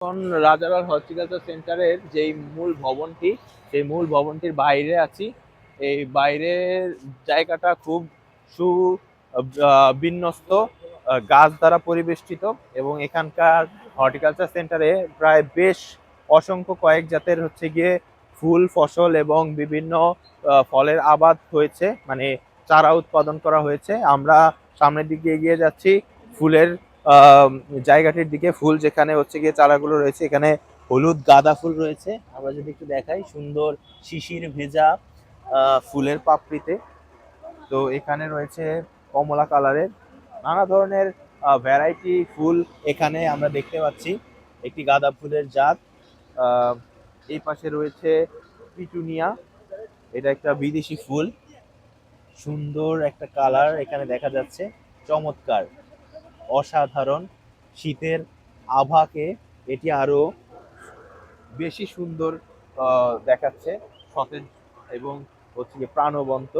এখন রাজারহাট হর্টিকালচার সেন্টারের যেই মূল ভবনটি, সেই মূল ভবনটির বাইরে আছি। এই বাইরের জায়গাটা খুব সু বিন্যস্ত গাছ দ্বারা পরিবেষ্টিত এবং এখানকার হর্টিকালচার সেন্টারে প্রায় বেশ অসংখ্য কয়েক জাতের হচ্ছে গিয়ে ফুল, ফসল এবং বিভিন্ন ফলের আবাদ হয়েছে। মানে চারা উৎপাদন করা হয়েছে। আমরা সামনের দিকে এগিয়ে যাচ্ছি ফুলের জায়গাটির দিকে ফুল যেখানে হচ্ছে গিয়ে চারাগুলো রয়েছে, এখানে হলুদ গাঁদা ফুল রয়েছে। আমরা যদি একটু দেখাই, সুন্দর শিশির ভেজা ফুলের পাপড়িতে। তো এখানে রয়েছে কমলা কালারের নানা ধরনের ভ্যারাইটি ফুল এখানে আমরা দেখতে পাচ্ছি। একটি গাঁদা ফুলের জাত। এই পাশে রয়েছে পিটুনিয়া। এটা একটা বিদেশি ফুল। সুন্দর একটা কালার এখানে দেখা যাচ্ছে। চমৎকার। অসাধারণ। শীতের আভাকে এটি আরও বেশি সুন্দর দেখাচ্ছে সতেজ এবং হচ্ছে প্রাণবন্ত।